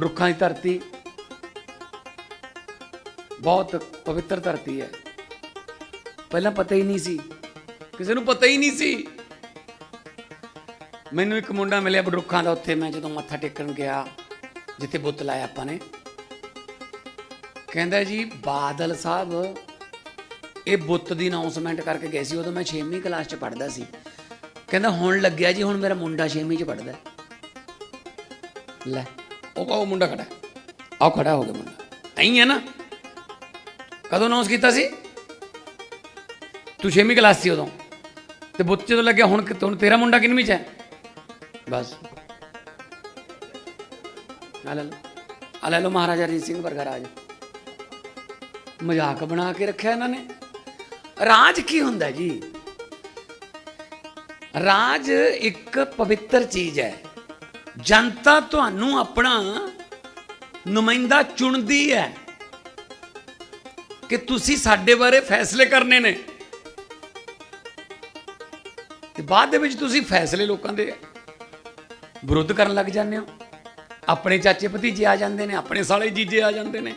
ਰੁੱਖਾਂ ਦੀ ਧਰਤੀ ਬਹੁਤ ਪਵਿੱਤਰ ਧਰਤੀ ਹੈ। ਪਹਿਲਾਂ ਪਤਾ ਹੀ ਨਹੀਂ ਸੀ। ਕਿਸੇ ਨੂੰ ਪਤਾ ਹੀ ਨਹੀਂ ਸੀ। ਮੈਨੂੰ ਇੱਕ ਮੁੰਡਾ ਮਿਲਿਆ ਬਰੁੱਖਾਂ ਦਾ ਉੱਥੇ। ਮੈਂ ਜਦੋਂ ਮੱਥਾ ਟੇਕਣ ਗਿਆ, ਜਿੱਥੇ ਬੁੱਤ ਲਾਇਆ ਆਪਾਂ ਨੇ। ਕਹਿੰਦਾ ਜੀ, ਬਾਦਲ ਸਾਹਿਬ, ਇਹ ਬੁੱਤ ਦੀ ਅਨਾਉਂਸਮੈਂਟ ਕਰਕੇ ਗਏ ਸੀ। ਉਦੋਂ ਮੈਂ 6ਵੀਂ ਕਲਾਸ 'ਚ ਪੜ੍ਹਦਾ ਸੀ। ਕਹਿੰਦਾ, ਹੁਣ ਲੱਗਿਆ ਜੀ, ਹੁਣ ਮੇਰਾ ਮੁੰਡਾ 6ਵੀਂ 'ਚ ਪੜ੍ਹਦਾ ਲੈ। ਉਹ ਕਹੋ ਮੁੰਡਾ ਖੜਾ ਹੈ। ਆਓ ਖੜਾ ਹੋ ਗਿਆ ਮੁੰਡਾ। ਐਂ ਹੈ ਨਾ। ਕਦੋਂ ਅਨਾਉਂਸ ਕੀਤਾ ਸੀ? ਤੂੰ 6ਵੀਂ ਕਲਾਸ ਸੀ ਉਦੋਂ। ਤੇ ਬੁੱਤ ਜਦੋਂ ਲੱਗਿਆ, ਹੁਣ ਹੁਣ ਤੇਰਾ ਮੁੰਡਾ ਕਿੰਨਵੀਂ 'ਚ ਹੈ? ਬਸ। ਆ ਲੈ ਲਓ। ਲੈ ਲਓ ਮਹਾਰਾਜਾ ਰਣਜੀਤ ਸਿੰਘ ਵਰਗਾ ਰਾਜ। ਮਜ਼ਾਕ ਬਣਾ ਕੇ ਰੱਖਿਆ ਇਹਨਾਂ ਨੇ। ਰਾਜ ਕੀ ਹੁੰਦਾ ਜੀ? ਰਾਜ ਇੱਕ ਪਵਿੱਤਰ ਚੀਜ਼ ਹੈ। ਜਨਤਾ ਤੁਹਾਨੂੰ ਆਪਣਾ ਨੁਮਾਇੰਦਾ ਚੁਣਦੀ ਹੈ ਕਿ ਤੁਸੀਂ ਸਾਡੇ ਬਾਰੇ ਫੈਸਲੇ ਕਰਨੇ ਨੇ। ਤੇ ਬਾਅਦ ਦੇ ਵਿੱਚ ਤੁਸੀਂ ਫੈਸਲੇ ਲੋਕਾਂ ਦੇ ਵਿਰੁੱਧ ਕਰਨ ਲੱਗ ਜਾਂਦੇ ਹੋ। ਆਪਣੇ ਚਾਚੇ ਭਤੀਜੇ ਆ ਜਾਂਦੇ ਨੇ, ਆਪਣੇ ਸਾਲੇ ਜੀਜੇ ਆ ਜਾਂਦੇ ਨੇ।